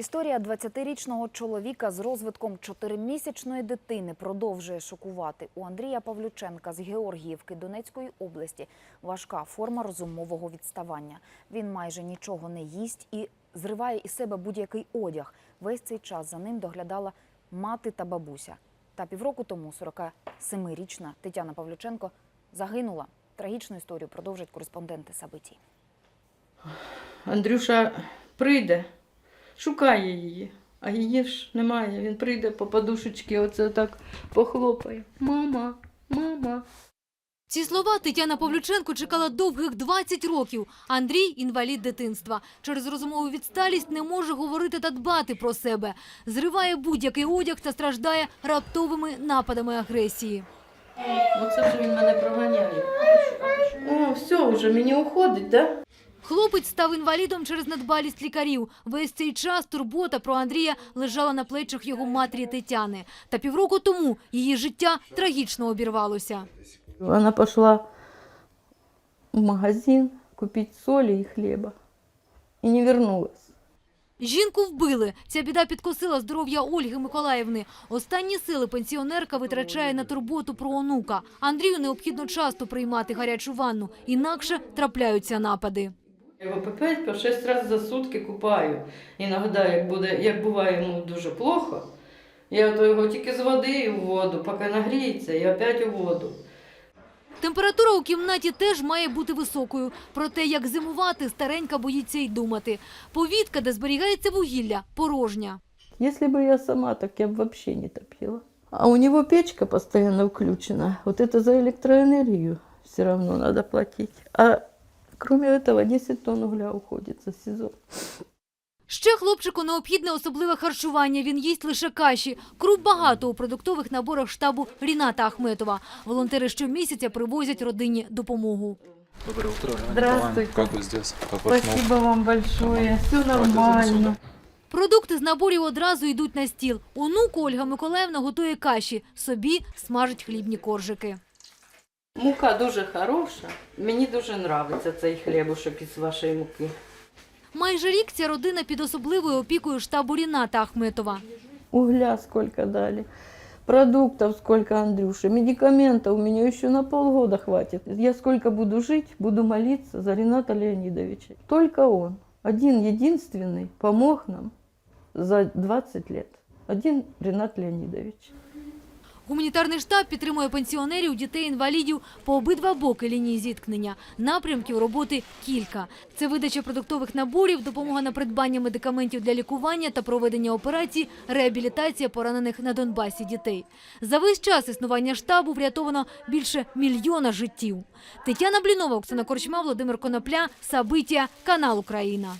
Історія 20-річного чоловіка з розвитком чотиримісячної дитини продовжує шокувати. У Андрія Павлюченка з Георгіївки Донецької області важка форма розумового відставання. Він майже нічого не їсть і зриває із себе будь-який одяг. Весь цей час за ним доглядала мати та бабуся. Та півроку тому 47-річна Тетяна Павлюченко загинула. Трагічну історію продовжать кореспонденти Сабиті. Андрюша прийде, шукає її, а її ж немає. Він прийде по подушечки, оце так похлопає. Мама, мама. Ці слова Тетяна Павлюченко чекала довгих 20 років. Андрій – інвалід дитинства. Через розумову відсталість не може говорити та дбати про себе. Зриває будь-який одяг та страждає раптовими нападами агресії. Оце вже він мене проганяє. О, все, вже мені уходить, да? Хлопець став інвалідом через недбалість лікарів. Весь цей час турбота про Андрія лежала на плечах його матері Тетяни. Та півроку тому її життя трагічно обірвалося. Она пошла в магазин купить соли и хлеба. И не вернулась. Жінку вбили. Ця біда підкосила здоров'я Ольги Миколаївни. Останні сили пенсіонерка витрачає на турботу про онука. Андрію необхідно часто приймати гарячу ванну, інакше трапляються напади. Я його по 5 по 6 разів за сутки купаю. Іноді, як, буде, як буває йому дуже плохо, я то його тільки з води в воду, поки нагріється, і опять у воду. Температура у кімнаті теж має бути високою. Про те, як зимувати, старенька боїться й думати. Повітка, де зберігається вугілля, порожня. Если бы я сама, так я бы вообще не топила. А у него печка постоянно включена. Вот это за электроэнергию все равно надо платить. А кроме этого 10 тонн угля уходит за сезон. Ще хлопчику необхідне особливе харчування. Він їсть лише каші. Круп багато у продуктових наборах штабу Ріната Ахметова. Волонтери щомісяця привозять родині допомогу. Доброе утро, Елена Здравствуйте. Николаевна. Как вы здесь? Как ваш новый? вам большое. Все нормально. Продукти з наборів одразу йдуть на стіл. Онуку Ольга Миколаївна готує каші, собі смажить хлібні коржики. Мука дуже хороша. Мені дуже подобається цей хлібушок із вашої муки. Майже рік ця родина під особливою опікою штабу Ріната Ахметова. Угля сколько дали, продуктов сколько, Андрюша, медикаментов у меня еще на полгода хватит. Я сколько буду жить, буду молиться за Рената Леонидовича. Только он, один единственный, помог нам за 20 лет. Один Ренат Леонидович. Гуманітарний штаб підтримує пенсіонерів, дітей-інвалідів по обидва боки лінії зіткнення. Напрямків роботи кілька. Це видача продуктових наборів, допомога на придбання медикаментів для лікування та проведення операцій, реабілітація поранених на Донбасі дітей. За весь час існування штабу врятовано більше мільйона життів. Тетяна Блінова, Оксана Корчма, Володимир Конопля, Сабиття, канал Україна.